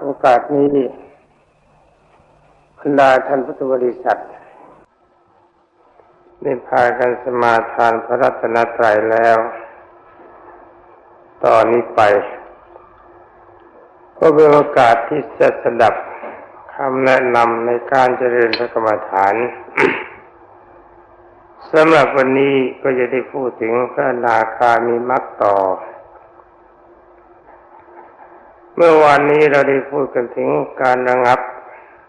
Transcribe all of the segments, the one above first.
โอกาสนี้บรรดาท่านพุทธบริษัทได้พากันสมาทานพระรัตนตรัยแล้ว ตอนนี้ไป ก็เป็นโอกาสที่จะสดับคำแนะนำในการเจริญพระกรรมฐานสำหรับวันนี้ก็จะได้พูดถึงพระนาคามีมักต่อ เมื่อวานนี้เราได้พูดกันถึงการระงับ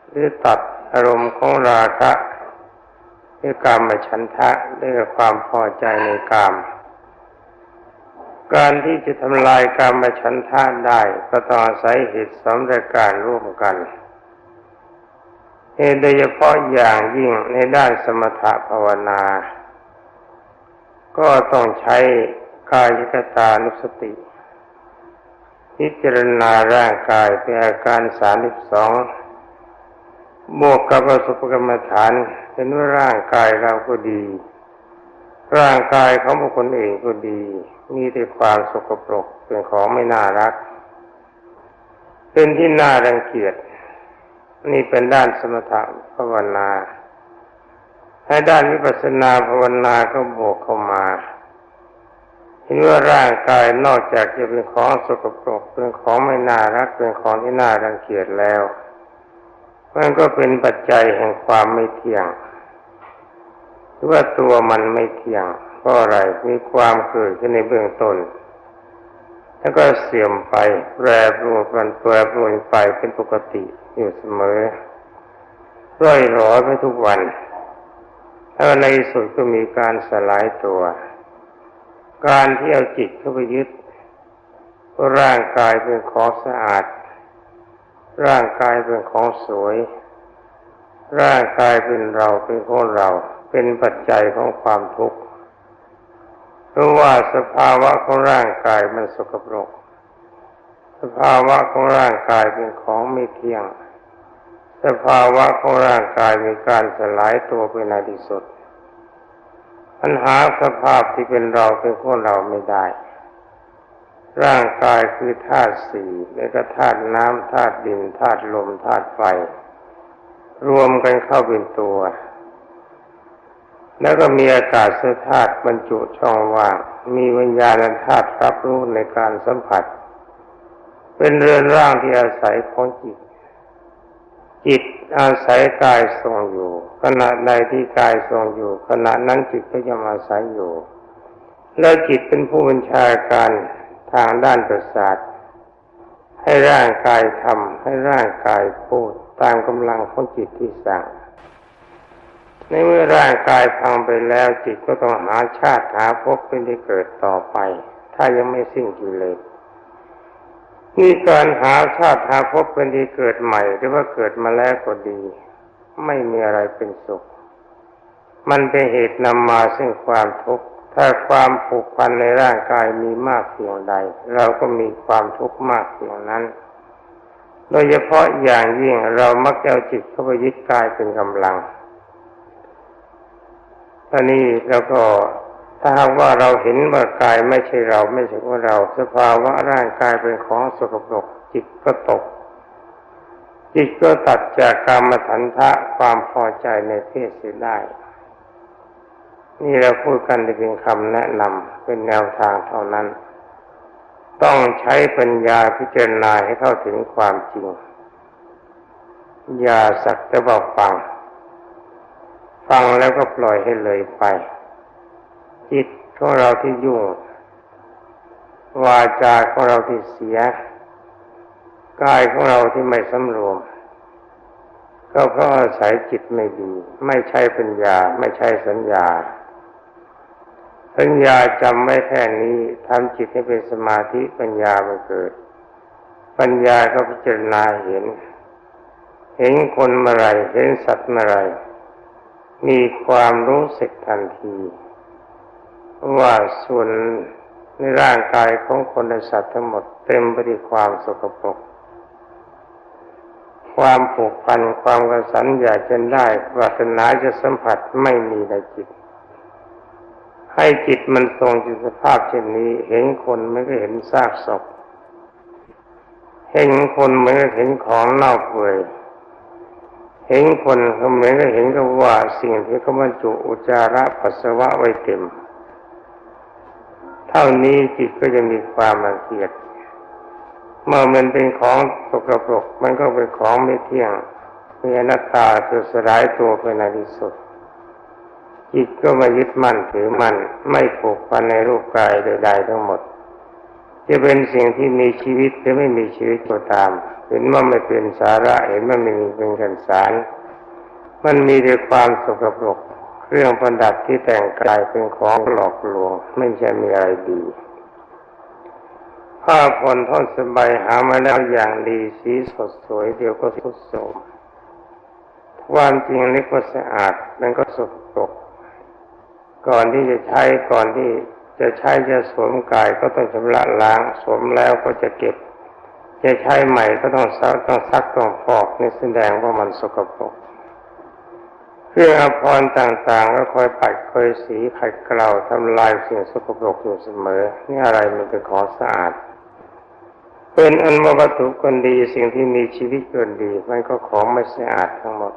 หรือตัดอารมณ์ของราคะด้วยกามฉันทะด้วยความพอใจในกาม การที่จะทำลายกามฉันทะได้ก็ต้องอาศัยเหตุสองรายการร่วมกันเหตุโดยเฉพาะอย่างยิ่งในด้านสมถะภาวนา ก็ต้องใช้กายกตานุสติ พิจารณาร่างกายเป็นอาการสามสิบสองบวกกับประสบกรรมฐานเป็นว่าร่างกายเราก็ดี ร่างกายของบุคคลเองก็ดี มีแต่ความสกปรกเป็นของไม่น่ารัก เป็นที่น่ารังเกียจนี่เป็นด้านสมถะภาวนาให้ด้านวิปัสสนาภาวนาก็บวกเข้ามา เห็นว่าร่างกายนอกจากจะเป็นของสกปรกเป็นของไม่น่ารักเป็นของที่น่ารังเกียจแล้วมันก็เป็นปัจจัยแห่งความไม่เที่ยงหรือว่าตัวมันไม่เที่ยงเพราะอะไรมีความเกิดขึ้นในเบื้องต้นแล้วก็เสื่อมไปแปรปรวนกันแปรปรวนไปเป็นปกติอยู่เสมอร่อยหรอไปทุกวันแล้วในสุดก็มีการสลายตัว การที่เอาจิตเข้าไปยึด ร่างกายเป็นของสะอาด ร่างกายเป็นของสวย ร่างกายเป็นเราเป็นของเรา เป็นปัจจัยของความทุกข์เพราะว่าสภาวะของร่างกายมันสกปรก สภาวะของร่างกายเป็นของไม่เที่ยง สภาวะของร่างกายมีการสลายตัวไปในที่สุด ปัญหาสภาพที่เป็นเราเป็นของเราไม่ได้ ร่างกายคือธาตุสี่แล้วก็ธาตุน้ำธาตุดินธาตุลมธาตุไฟ รวมกันเข้าเป็นตัว แล้วก็มีอากาศสธาตุบรรจุช่องว่าง มีวิญญาณธาตุรับรู้ในการสัมผัส เป็นเรือนร่างที่อาศัยของจิต จิตอาศัยกายทรงอยู่ ขณะใดที่กายทรงอยู่ ขณะนั้นจิตก็จะมาอาศัยอยู่ แล้วจิตเป็นผู้บัญชาการทางด้านประสาท ให้ร่างกายทำให้ร่างกายพูดตามกำลังของจิตที่สั่งในเมื่อร่างกายพังไปแล้วจิตก็ต้องหาชาติหาภพเป็นที่เกิดต่อไป ถ้ายังไม่สิ้นกิเลส นี่การหาชาติหาภพเป็นที่เกิดใหม่ หรือว่าเกิดมาแล้วก็ดี ไม่มีอะไรเป็นสุข มันเป็นเหตุนำมาซึ่งความทุกข์ถ้าความผูกพันในร่างกายมีมากเพียงใด เราก็มีความทุกข์มากเพียงนั้น โดยเฉพาะอย่างยิ่งเรามักเอาจิตเข้าไปยึดกายเป็นกำลังตอนนี้เราก็ ถ้าหากว่าเราเห็นว่ากายไม่ใช่เราไม่ใช่ว่าเรา สภาวะร่างกายเป็นของสกปรกจิตก็ตก จิตก็ตัดจากกรรมฐันทะความพอใจในเพศเสียได้ นี่เราพูดกันเป็นคำแนะนำเป็นแนวทางเท่านั้น ต้องใช้ปัญญาพิจารณาให้เข้าถึงความจริง อย่าสักแต่บอกฟัง ฟังแล้วก็ปล่อยให้เลยไป จิตของเราที่ยุ่งวาจาของเราที่เสียกายของเราที่ไม่สำรวม ก็เพราะอาศัยจิตไม่ดี ไม่ใช่ปัญญา ไม่ใช่สัญญาปัญญาจำไม่แค่นี้ทำจิตให้เป็นสมาธิปัญญามันเกิด ปัญญาก็พิจารณาเห็น เห็นคนเมื่อไรเห็นสัตว์เมื่อไรมีความรู้สึกทันที ว่าส่วนในร่างกายของคนและสัตว์ทั้งหมดเต็มไปด้วยความสกปรก ความผูกพันความกระสันอยากจะได้ปรารถนาจะสัมผัสไม่มีในจิต ให้จิตมันทรงจิตสภาพเช่นนี้ เห็นคนไม่ก็เห็นซากศพ เห็นคนเหมือนกับเห็นของเน่าเปื่อยเห็นคนก็เหมือนกับเห็นกับว่าสิ่งที่เขาบรรจุอุจาระปัสสาวะไว้เต็ม เท่านี้จิตก็จะมีความรังเกียจเมื่อมันเป็นของสกปรกมันก็เป็นของไม่เที่ยงมีอนัตตาคือสลายตัวไปในที่สุดจิตก็มายึดมั่นถือมั่นไม่ผูกพันในรูปกายใดๆทั้งหมด จะเป็นสิ่งที่มีชีวิตหรือไม่มีชีวิตก็ตาม เห็นว่าไม่เป็นสาระเห็นว่าไม่มีเป็นกันสาร มันมีแต่ความสกปรก เครื่องประดับที่แต่งกายเป็นของหลอกลวง ไม่ใช่มีอะไรดี ผ้าผ่อนท่อนสบายหามาแล้วอย่างดีสีสดสวยเดี๋ยวก็สุดโทรมความจริงนี่ก็สะอาดมันก็สกปรกก่อนที่จะใช้ก่อนที่จะใช้จะสวมกายก็ต้องชำระล้างสวมแล้วก็จะเก็บ จะใช้ใหม่ก็ต้องซักต้องซักต้องฟอกนี่แสดงว่ามันสกปรก เครื่องอภรณ์ต่างๆ ก็คอยปัดคอยสีขัดเกลาทำลายสิ่งสกปรกอยู่เสมอ นี่อะไรมันเป็นของสะอาด เป็นอันวัตถุคนดีสิ่งที่มีชีวิตคนดี มันก็ของไม่สะอาดทั้งหมด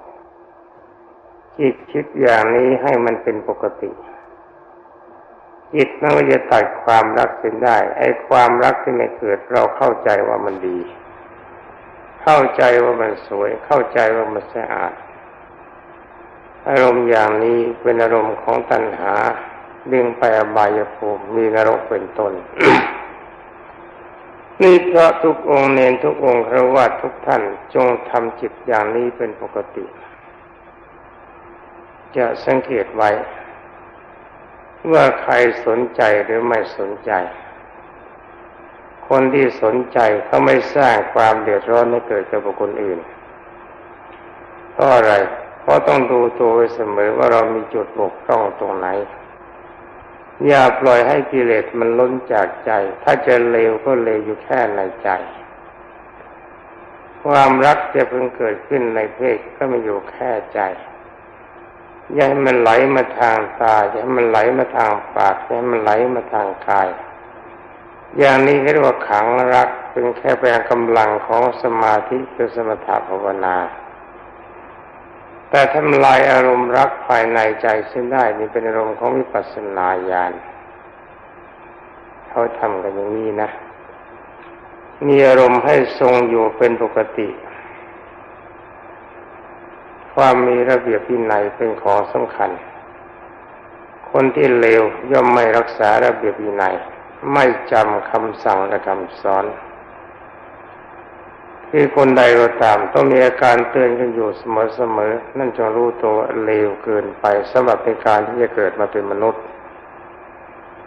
จิตคิดอย่างนี้ให้มันเป็นปกติ จิตมันก็จะตัดความรักเส้นได้ ไอ้ความรักที่ไม่เกิดเราเข้าใจว่ามันดี เข้าใจว่ามันสวย เข้าใจว่ามันสะอาด อารมณ์อย่างนี้เป็นอารมณ์ของตัณหาดึงไปอบายภูมิมีนรกเป็นต้นนี่พระทุกองค์เนนทุกองค์ครวาทุกท่านจงทำจิตอย่างนี้เป็นปกติ จะสังเกตไว้ ว่าใครสนใจหรือไม่สนใจ คนที่สนใจเขาไม่สร้างความเดือดร้อนให้เกิดกับบุคคลอื่นเพราะอะไรเเพราะต้องดูตัวไว้เสมอว่าเรามีจุดบกพร่องตรงไหน อย่าปล่อยให้กิเลสมันล้นจากใจ ถ้าจะเลวก็เลวอยู่แค่ในใจ ความรักจะเพิ่งเกิดขึ้นในเพศก็ไม่อยู่แค่ใจอย่าให้มันไหลมาทางตาอย่าให้มันไหลมาทางปากอย่าให้มันไหลมาทางกาย อย่างนี้เรียกว่าขังรักเป็นแค่แปลงกำลังของสมาธิคือสมถะภาวนา แต่ทำลายอารมณ์รักภายในใจเส้นได้นี่เป็นอารมณ์ของวิปัสสนาญาณเขาทำกันอย่างนี้นะ มีอารมณ์ให้ทรงอยู่เป็นปกติ ความมีระเบียบวินัยเป็นของสำคัญ คนที่เลวย่อมไม่รักษาระเบียบวินัย ไม่จำคำสั่งและคำสอน ที่คนใดก็ตามต้องมีอาการเตือนกันอยู่เสมอๆนั่นจงรู้ตัวเลวเกินไปสำหรับในการที่จะเกิดมาเป็นมนุษย์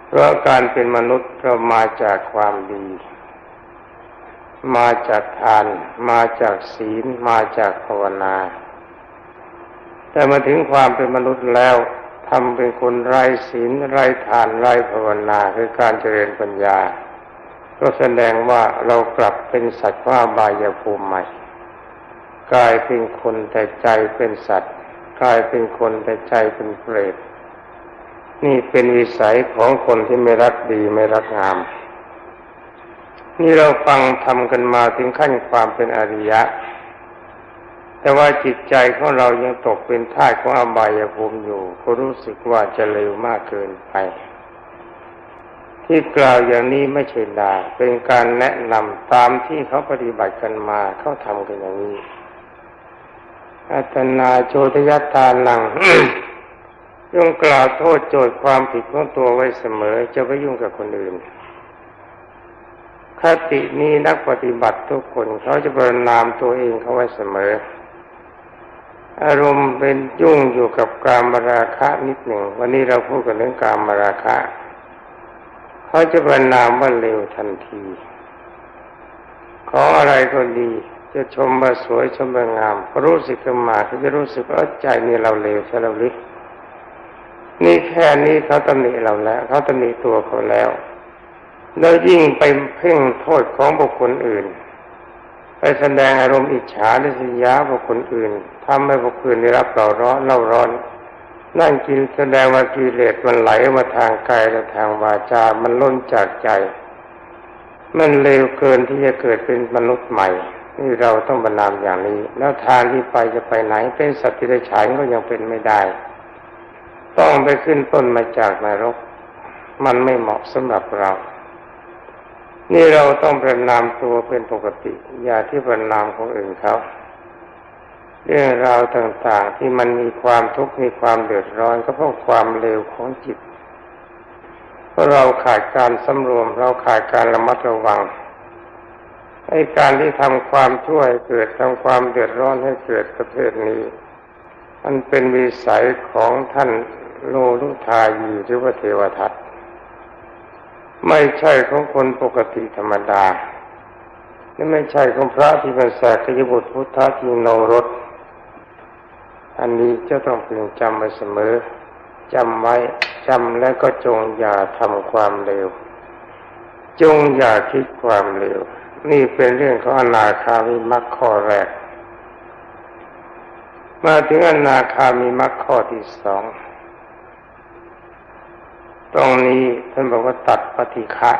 เพราะการเป็นมนุษย์เรามาจากความดี มาจากทาน มาจากศีล มาจากภาวนา แต่มาถึงความเป็นมนุษย์แล้วทำเป็นคนไร้ศีลไร้ทานไร้ภาวนาคือการเจริญปัญญา ก็แสดงว่าเรากลับเป็นสัตว์ว่าบายภูมิใหม่กลายเป็นคนแต่ใจเป็นสัตว์กลายเป็นคนแต่ใจเป็นเปรตนี่เป็นวิสัยของคนที่ไม่รักดีไม่รักงาม นี่เราฟังทำกันมาถึงขั้นความเป็นอริยะ แต่ว่าจิตใจของเรายังตกเป็นท่าของอบายภูมิอยู่ ก็รู้สึกว่าจะเร็วมากเกินไป ที่กล่าวอย่างนี้ไม่ใช่ลาเป็นการแนะนำตามที่เขาปฏิบัติกันมาเขาทำกันอย่างนี้อัตนาโชตยัตานังย่งกล่าวโทษโจทย์ความผิดของตัวไว้เสมอ จะไปยุ่งกับคนอื่นคตินี้นักปฏิบัติทุกคนเขาจะประนามตัวเองเขาไว้เสมอ อารมณ์เป็นยุ่งอยู่กับการมราคะนิดหนึ่ง วันนี้เราพูดกันเรื่องการมราคะ เขาจะบรรนามว่าเร็วทันที ของอะไรก็ดี จะชมว่าสวยชมว่างามรู้สึกขึ้นมาเขาจะรู้สึกว่าใจนี่เราเร็วใช่เราลินี่แค่นี้เขาตำหนิเราแล้ว เขาตำหนิตัวเขาแล้ว แล้วยิ่งไปเพ่งโทษของบุคคลอื่น ไปแสดงอารมณ์อิจฉาหรือสยาบุคคลอื่นทำให้บุคคลได้รับเราร้อนเล่าร้อนนั่ นั่งกินแสดงว่ากิเลสมันไหลมาทางกายและทางวาจา มันล้นจากใจ มันเร็วเกินที่จะเกิดเป็นมนุษย์ใหม่ นี่เราต้องบรรนามอย่างนี้ แล้วทางที่ไปจะไปไหน เป็นสัตว์ที่ได้ฉายก็ยังเป็นไม่ได้ ต้องไปขึ้นต้นมาจากนรก มันไม่เหมาะสำหรับเรา นี่เราต้องประนามตัวเป็นปกติ อย่าที่ประนามของอื่นเขา เรื่องราวต่างๆที่มันมีความทุกข์มีความเดือดร้อนก็เพราะความเลวของจิตเพราะเราขาดการสำรวม เราขาดการระมัดระวังไอ้การที่ทำความช่วยเกิดทำความเดือดร้อนให้เกิดประเทนี้ มันเป็นวิสัยของท่านโลลุทายีหรือว่าเทวทัตไม่ใช่ของคนปกติธรรมดาและไม่ใช่ของพระที่เป็นแสกยบุตรพุทธที่โนรส อันนี้จะต้องพึงจำไว้เสมอจำไว้จำแล้วก็จงอย่าทำความเร็ว จงอย่าคิดความเร็ว นี่เป็นเรื่องของอนาคามิมัคข้อแรก มาถึงอนาคามิมัคข้อที่สองตรงนี้ท่านบอกว่าตัดปฏิฆะ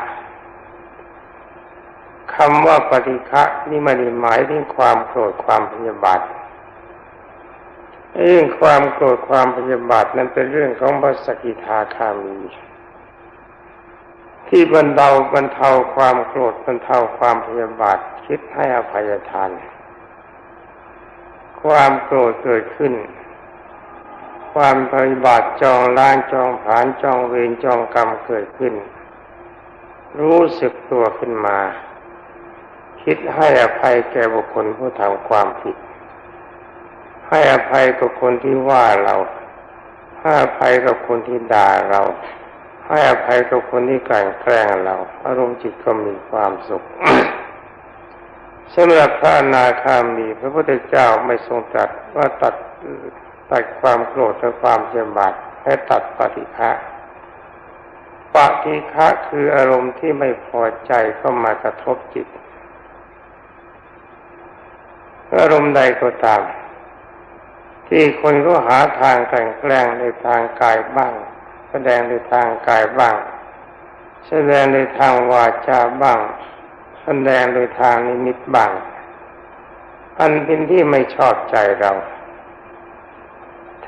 คำว่าปฏิฆะนี่ไม่ได้หมายถึงความโกรธความพยาบาท เรื่องความโกรธความพยาบาทนั้นเป็นเรื่องของพระสกิทาคามี ที่บรรเทาบรรเทาความโกรธบรรเทาความพยาบาทคิดให้อภัยทาน ความโกรธเกิดขึ้น ความพยาบาทจองล้างจองผานจองเวรจองกรรมเกิดขึ้น รู้สึกตัวขึ้นมา คิดให้อภัยแก่บุคคลผู้ทำความผิด ให้อภัยกับคนที่ว่าเราให้อภัยกับคนที่ด่าเรา ให้อภัยกับคนที่กลั่นแกล้งเรา อารมณ์จิตก็มีความสุขสำหรับพระอนาคามี พระพุทธเจ้าไม่ทรงตรัสว่าตัดตัดความโกรธและความเจ็บบาดให้ตัดปฏิฆะปฏิฆะคืออารมณ์ที่ไม่พอใจเข้ามากระทบจิต อารมณ์ใดก็ตาม ที่คนก็หาทางกลั่นแกล้งในทางกายบ้าง แสดงในทางกายบ้าง แสดงในทางวาจาบ้าง แสดงโดยทางนิมิตบ้าง อันเป็นที่ไม่ชอบใจเรา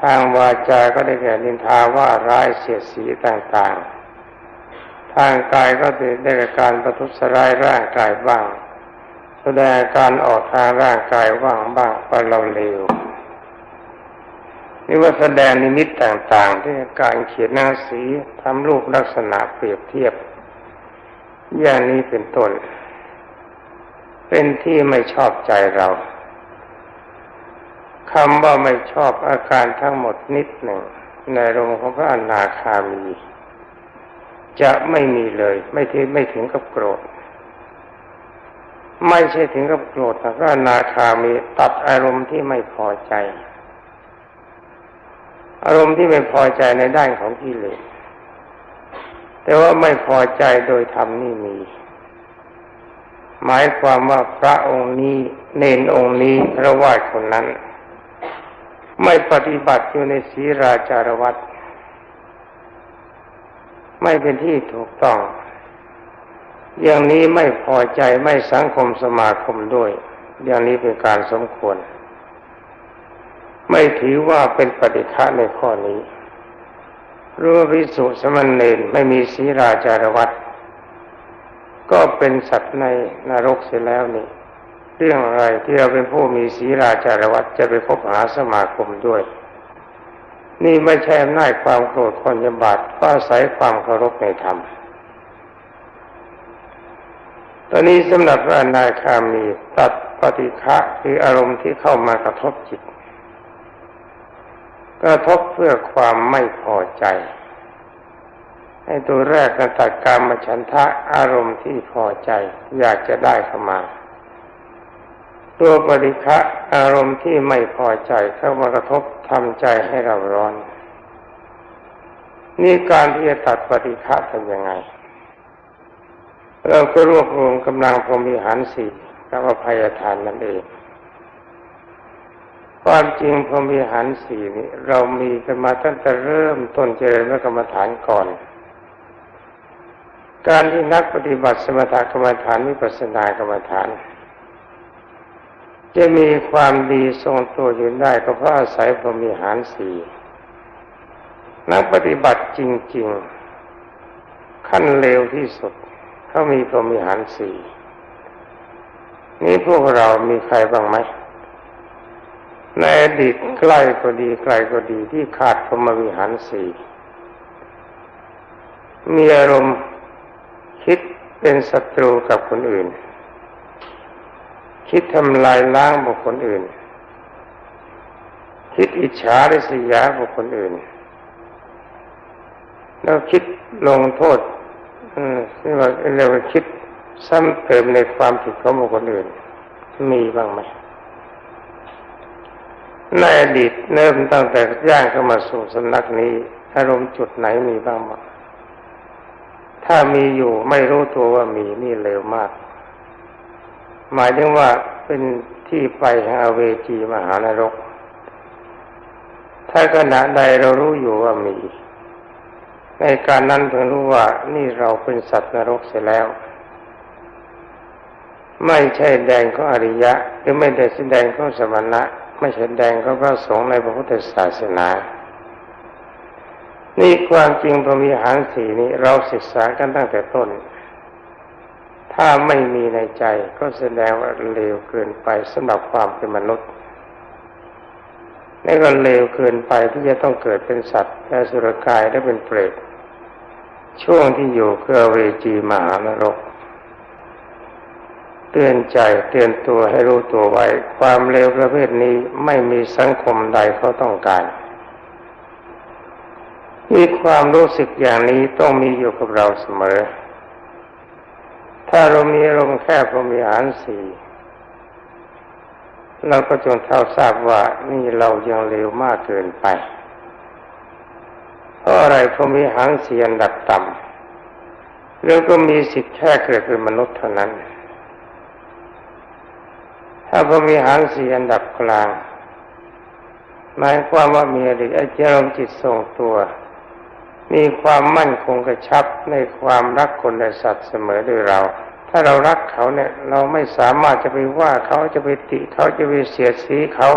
ทางวาจาก็ได้แก่นินทาว่าร้ายเสียสีต่างๆ ทางกายก็ได้แก่การประทุษร้ายร่างกายบ้าง แสดงการออกทางร่างกายว่างบ้างว่าเราเลว นี่ว่าแสดงนิมิตต่างๆที่การเขียนหนังสีทำรูปลักษณะเปรียบเทียบ อย่างนี้เป็นต้น เป็นที่ไม่ชอบใจเราคำว่าไม่ชอบอาการทั้งหมดนิดหนึ่ง ในโรงของพระอนาคามี จะไม่มีเลย ไม่ถึงไม่ถึงกับโกรธ ไม่ใช่ถึงกับโกรธแต่พระอนาคามีตัดอารมณ์ที่ไม่พอใจ อารมณ์ที่ไม่พอใจในด้านของกิเลสแต่ว่าไม่พอใจโดยธรรมนี่มี หมายความว่าพระองค์นี้เนนองค์นี้ระวาดคนนั้น ไม่ปฏิบัติอยู่ในศีราจารวัตไม่เป็นที่ถูกต้อง อย่างนี้ไม่พอใจไม่สังคมสมาคมด้วย อย่างนี้เป็นการสมควร ไม่ถือว่าเป็นปฏิฆะในข้อนี้รู้ว่าพิสุสมณเณรไม่มีศีราจารวัตก็เป็นสัตว์ในนรกเสียแล้วนี่ เรื่องอะไรที่เราเป็นผู้มีศีราจารวัตจะไปพบหาสมาคมด้วย นี่ไม่ใช่อำนาจความโกรธคนยบาทก็อาศัยความเคารพในธรรม ตอนนี้สำหรับอนาคามีตัดปฏิฆะคืออารมณ์ที่เข้ามากระทบจิต ระทบเพื่อความไม่พอใจ ให้ตัวแรกกระตัดการมาฉันทะอารมณ์ที่พอใจ อยากจะได้เข้ามา ตัวปฏิฆะอารมณ์ที่ไม่พอใจเข้ามากระทบทำใจให้เราร้อน นี่การที่จะตัดปฏิฆะทำยังไง เราก็รวบรวมกำลังพรมิหารสี่กับอภัยทานนั่นเอง ความจริงพรมีหันสี่นี้เรามีกันมาตั้งแต่เริ่มต้นเจริญพระกรรมฐานก่อน การที่นักปฏิบัติสมถกรรมฐานวิปัสสนากรรมฐาน จะมีความดีทรงตัวอยู่ได้ก็เพราะอาศัยพรมีหารสี่นักปฏิบัติจริง ๆ ขั้นเร็วที่สุดเขามีพรมีหารสี่นี่พวกเรามีใครบ้างไหม ในอดีตใกล้ก็ดีไกลก็ดีที่ขาดพรมวิหารสี่มีอารมณ์คิดเป็นศัตรูกับคนอื่น คิดทำลายล้างบุคคลอื่น คิดอิจฉาริษยาบุคคลอื่น แล้วคิดลงโทษนี่ว่าเรียกว่าคิดซ้ำเติมในความผิดของบุคคลอื่น มีบ้างไหม ในอดีตเริ่มตั้งแต่ย่างเข้ามาสู่สำนักนี้ อารมณ์จุดไหนมีบ้างบ้างถ้ามีอยู่ไม่รู้ตัวว่ามีนี่เร็วมาก หมายถึงว่าเป็นที่ไปแห่งอเวจีมหานรก ถ้าขณะใดเรารู้อยู่ว่ามี ในการนั้นเพิ่งรู้ว่านี่เราเป็นสัตว์นรกเสียแล้ว ไม่ใช่แดงของอริยะ หรือไม่ได้แสดงของสมณะ ไม่ใช่แดงของพระสงฆ์ในพระพุทธศาสนา นี่ความจริงพรหมีหารสีนี้เราศึกษากันตั้งแต่ต้น ถ้าไม่มีในใจก็แสดงว่าเลวเกินไปสำหรับความเป็นมนุษย์นี่ก็เลวเกินไปที่จะต้องเกิดเป็นสัตว์และสุรกายและเป็นเปรตช่วงที่อยู่เคือเวจีมหานรก เตือนใจเตือนตัวให้รู้ตัวไว้ ความเลวประเภทนี้ไม่มีสังคมใดเขาต้องการมีความรู้สึกอย่างนี้ต้องมีอยู่กับเราเสมอ ถ้าเรามีอารมณ์แค่พรมีอารสี่เราก็จงเท่าทราบว่านี่เรายังเร็วมากเกินไป เพราะอะไรพรมีหางเสียนดับต่ำเราก็มีสิทธิ์แค่เกิดเป็นมนุษย์เท่านั้น ถ้าพรมีหางสียนดับกลาง หมายความว่ามีอดีตอารมจิตทรงตัว มีความมั่นคงกระชับในความรักคนและสัตว์เสมอด้วยเรา ถ้าเรารักเขาเนี่ย เราไม่สามารถจะไปว่าเขาจะไปติเขาจะไปเสียดสีเขา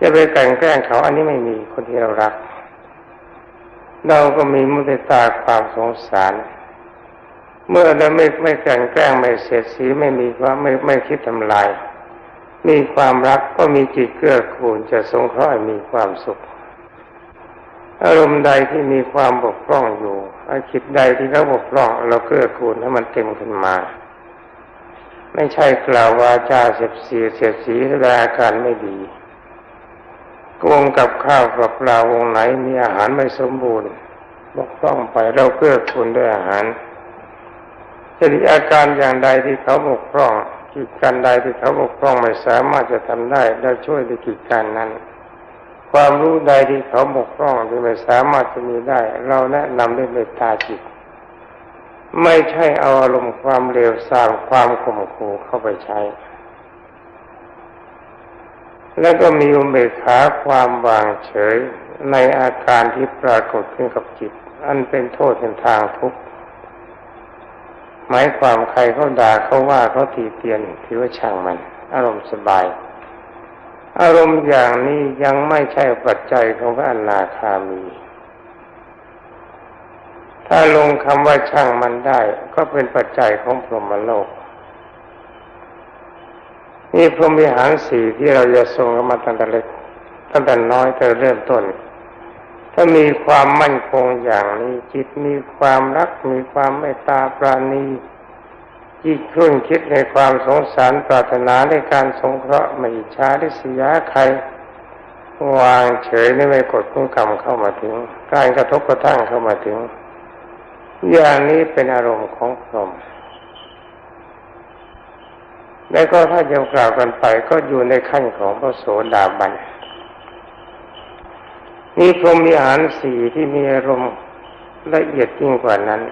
จะไปแกล้งแกล้งเขาอันนี้ไม่มีคนที่เรารัก เราก็มีมุติตาความสงสารเมื่อเราไม่ไม่แกล้งแกล้งไม่เสียดสีไม่มีควาไม่ไม่คิดทำลาย มีความรักก็มีจิตเกื้อกูลจะสงเคราะห์มีความสุข อารมณ์ใดที่มีความบกพร่องอยู่อาคิดใดที่เขาบกพร่อง เราเกื้อกูลให้มันเต็มขึ้นมา ไม่ใช่กล่าววาจาเสียดสีเสียดสีแสดงอาการไม่ดีกงกับข้าวกับปลาวงไหนมีอาหารไม่สมบูรณ์บกพร่องไปเราเกื้อกูลด้วยอาหารจะมีอาการอย่างใดที่เขาบกพร่อง กิจการใดที่เขาบกพร่องไม่สามารถจะทำได้เราช่วยในกิจการนั้น ความรู้ใดที่เขาบกพร่องที่ไม่สามารถจะมีได้ เราแนะนำด้วยเมตตาจิต ไม่ใช่เอาอารมณ์ความเร็วสร้างความข่มขู่เข้าไปใช้ แล้วก็มีอุเบกขาความวางเฉยในอาการที่ปรากฏขึ้นกับจิต อันเป็นโทษเป็นทางทุกข์ หมายความใครเขาด่าเขาว่าเขาตีเตียนถือว่าช่างมัน อารมณ์สบาย อารมณ์อย่างนี้ยังไม่ใช่ปัจจัยของพระอนาคามี ถ้าลงคำว่าช่างมันได้ ก็เป็นปัจจัยของพรหมโลกนี่พรหมิหารสี่ที่เราจะทรงกันมาตั้งแต่เล็กตั้งแต่น้อยแต่เริ่มต้น ถ้ามีความมั่นคงอย่างนี้จิตมีความรักมีความเมตตาปราณียิ่งครุ่นคิดในความสงสารปรารถนาในการสงเคราะห์ไม่ช้าริษยาใคร วางเฉยในไม่กดคุ้งกรรมเข้ามาถึง การกระทบกระทั่งเข้ามาถึง อย่างนี้เป็นอารมณ์ของพรหมแล้วก็ถ้าจะกล่าวกันไปก็อยู่ในขั้นของพระโสดาบัน นี่พรหมมีอาหารสี่ที่มีอารมณ์ละเอียดยิ่งกว่านั้น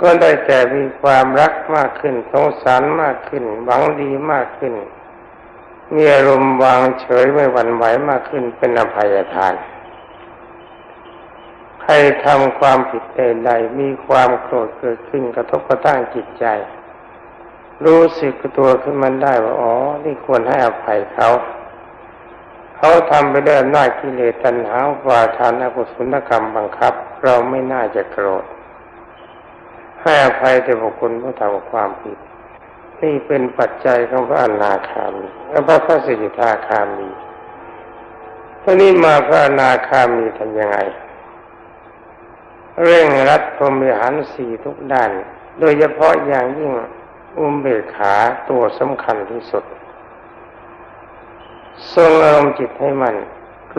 ก็ได้แต่มีความรักมากขึ้นสงสารมากขึ้นหวังดีมากขึ้น มีอารมณ์วางเฉยไม่หวั่นไหวมากขึ้นเป็นอภัยทาน ใครรทำความผิดใดๆมีความโกรธเกิดขึ้นกระทบกระทั่งจิตใจ รู้สึกตัวขึ้นมันได้ว่าอ๋อนี่ควรให้อภัยเขา เขาทำไปด้วยอำนาจกิเลสตัณหาวาทานอกุศลกรรมบังคับ เราไม่น่าจะโกรธ ให้อภัยแต่บุคคลผู้ทำความผิด นี่เป็นปัจจัยของพระอนาคามีและพระพระสิทธาคามีท่านี้มาพระอนาคามีทำยังไง เร่งรัดพรมิหารสี่ทุกด้าน โดยเฉพาะอย่างยิ่งอุมเบกขาตัวสำคัญที่สุด ทรงอารมณ์จิตให้มัน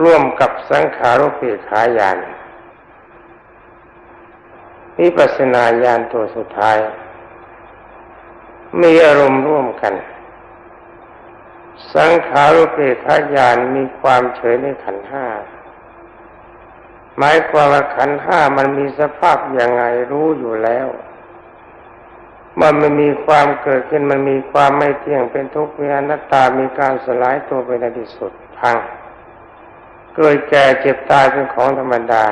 ร่วมกับสังขารุปเบกขายานวิปัสนาญาณตัวสุดท้าย มีอารมณ์ร่วมกัน สังขารุปเบกขายานมีความเฉยในขันห้าหมายความว่าขันห้ามันมีสภาพอย่างไงรู้อยู่แล้ว มันไม่มีความเกิดขึ้นมันมีความไม่เที่ยงเป็นทุกข์มีอนัตตามีการสลายตัวไปในที่สุดพัง เกิดแก่เจ็บตายเป็นของธรรมดา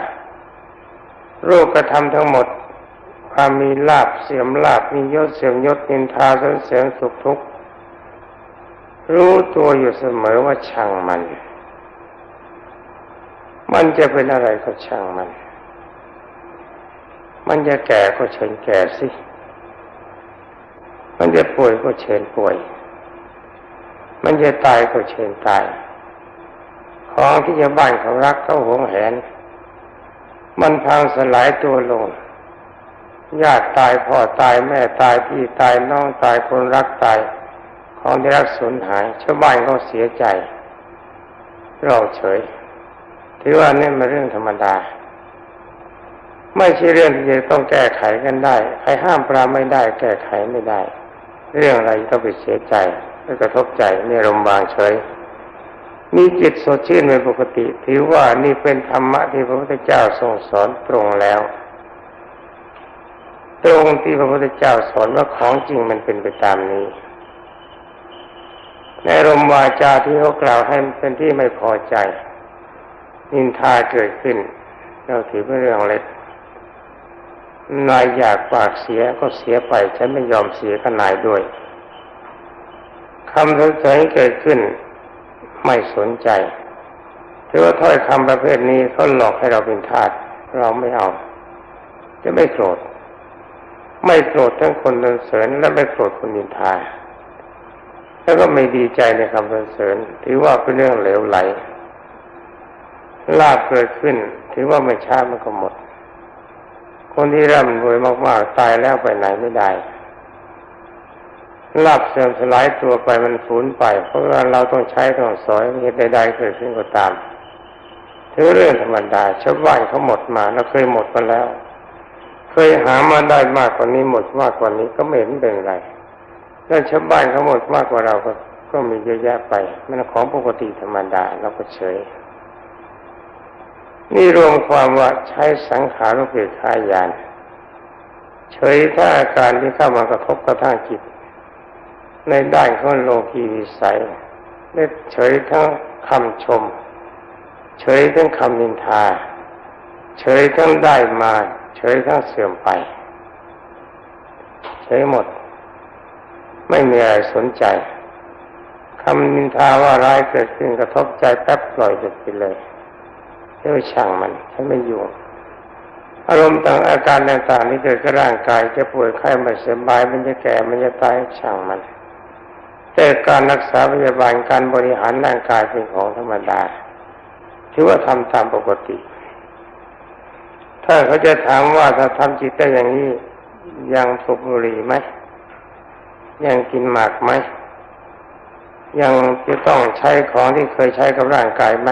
โรคกระทำทั้งหมด ความมีลาบเสื่อมลาบมียศเสื่อมยศนินทาสรรเสริญสุขทุกข์รู้ตัวอยู่เสมอว่าช่างมัน มันจะเป็นอะไรก็ช่างมัน มันจะแก่ก็เชิญแก่สิ มันจะป่วยก็เชิญป่วย มันจะตายก็เชิญตาย ของที่ชาวบ้านเขารักเขาหวงแหน มันพังสลายตัวลงญาติตายพ่อตายแม่ตายพี่ตายน้องตายคนรักตาย ของที่รักสูญหายชาวบ้านเขาเสียใจเราเฉยถือว่านี่เป็นเรื่องธรรมดา ไม่ใช่เรื่องที่จะต้องแก้ไขกันได้ใครห้ามปรามไม่ได้ แก้ไขไม่ได้ เรื่องอะไรต้องไปเสียใจไม่กระทบใจนี่รมบางเฉย มีจิตสดชื่นเป็นปกติ ถือว่านี่เป็นธรรมะที่พระพุทธเจ้าทรงสอนตรงแล้ว ตรงที่พระพุทธเจ้าสอนว่าของจริงมันเป็นไปตามนี้ในรมวาจาที่เขากล่าวให้เป็นที่ไม่พอใจ นินทาเกิดขึ้น เราถือเป็นเรื่องเล็ก นายอยากปากเสียก็เสียไปฉันไม่ยอมเสียกับนายด้วยคำสรรเสริญเกิดขึ้นไม่สนใจถือว่าถ้อยคำประเภทนี้เขาหลอกให้เราเป็นทาสเราไม่เอา จะไม่โกรธ ไม่โกรธทั้งคนสรรเสริญและไม่โกรธคนนินทาแล้วก็ไม่ดีใจในคำสรรเสริญ ถือว่าเป็นเรื่องเหลวไหลลาบเกิดขึ้น ถือว่าไม่ช้ามันก็หมด คนที่ร่ำรวยมากๆตายแล้วไปไหนไม่ได้ลาบเสื่อมสลายตัวไปมันสูญไป เพราะว่าเราต้องใช้ต้องสอยเหตุใดๆเกิดขึ้นก็ตามถือเรื่องธรรมดาชาวบ้านเขาหมดมาเราเคยหมดมาแล้ว เคยหามาได้มากกว่านี้หมดมากกว่านี้ก็ไม่เห็นเป็นไรแล้วชาวบ้านเขาหมดมากกว่าเราก็ก็มีเยอะแยะไปมันของปกติธรรมดาเราก็เฉย นี่รวมความว่าใช้สังขารุปเบกขายาน เฉยถ้าอาการที่เข้ามากระทบกระทั่งจิต ในด้านของโลกีวิสัยได้เฉยทั้งคำชม เฉยทั้งคำนินทา เฉยทั้งได้มา เฉยทั้งเสื่อมไป เฉยหมด ไม่มีอะไรสนใจคำนินทาว่าร้ายเกิดขึ้นกระทบใจแป๊บปล่อยจบไปเลย เรียกว่าช่างมันฉันไม่อยู่อารมณ์ต่างอาการต่างๆที่เกิดกับร่างกายจะป่วยไข้ไม่สบายมันจะแก่มันจะตายช่างมัน แต่การรักษาพยาบาลการบริหารร่างกายเป็นของธรรมดาถือว่าทำตามปกติ ถ้าเขาจะถามว่าถ้าทำจิตได้อย่างนี้ยังสูบบุหรี่ไหมยังกินหมากไหมยังจะต้องใช้ของที่เคยใช้กับร่างกายไหม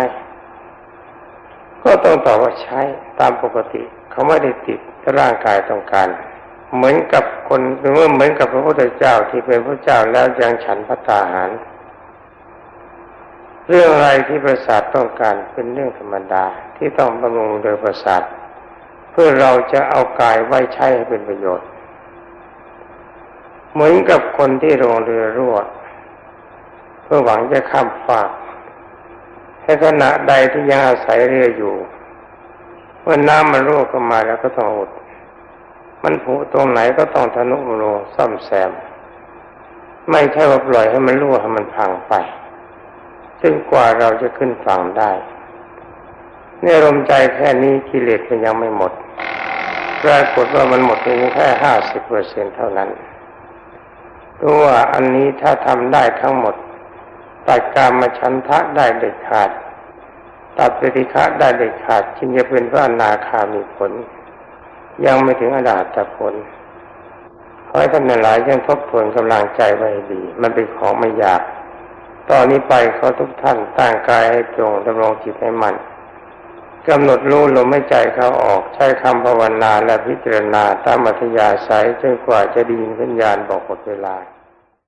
ก็ต้องตอบว่าใช้ตามปกติ เขาไม่ได้ติดร่างกายต้องการ เหมือนกับคนหรือว่าเหมือนกับพระพุทธเจ้าที่เป็นพระเจ้าแล้วยังฉันพัตตาหาร เรื่องอะไรที่ประสาทต้องการเป็นเรื่องธรรมดาที่ต้องบำรุงโดยประสาท เพื่อเราจะเอากายไว้ใช้ให้เป็นประโยชน์ เหมือนกับคนที่ลงเรือรั่ว เพื่อหวังจะข้ามฟาก ในขณะใดที่ยังอาศัยเรืออยู่มมื่อน้ำมันรั่วเข้ามาแล้วก็ต้องอดมันผุตรงไหนก็ต้องทะนุบำรุงซ่อมแซม ไม่ใช่ว่าปล่อยให้มันรั่วให้มันพังไปจนกว่าเราจะขึ้นฝั่งได้เนี่ยลมใจแค่นี้กิเลสมันยังไม่หมดปรากฏว่ามันหมดเพียงแค่ห้าสิบเปอร์เซ็นเท่านั้นรู้ว่าอันนี้ถ้าทำได้ทั้งหมด ตัดการมาชันทะได้เด็ดขาด ตัดปฏิฆะได้เด็ดขาดจึงจะเป็นพระอนาคามีผล ยังไม่ถึงอรหัตผลขอให้ท่านหลายยังทบทวนกำลังใจไว้ดี มันเป็นของไม่ยาก ตอนนี้ไปเขาทุกท่านตั้งกายให้ตรงดำรงจิตให้มันกำหนดรู้ลมไม่ใจเขาออกใช้คำภาวนาและพิจารณาตามอัธยาศัยจนกว่าจะดีสัญญาณบอกหมดเวลา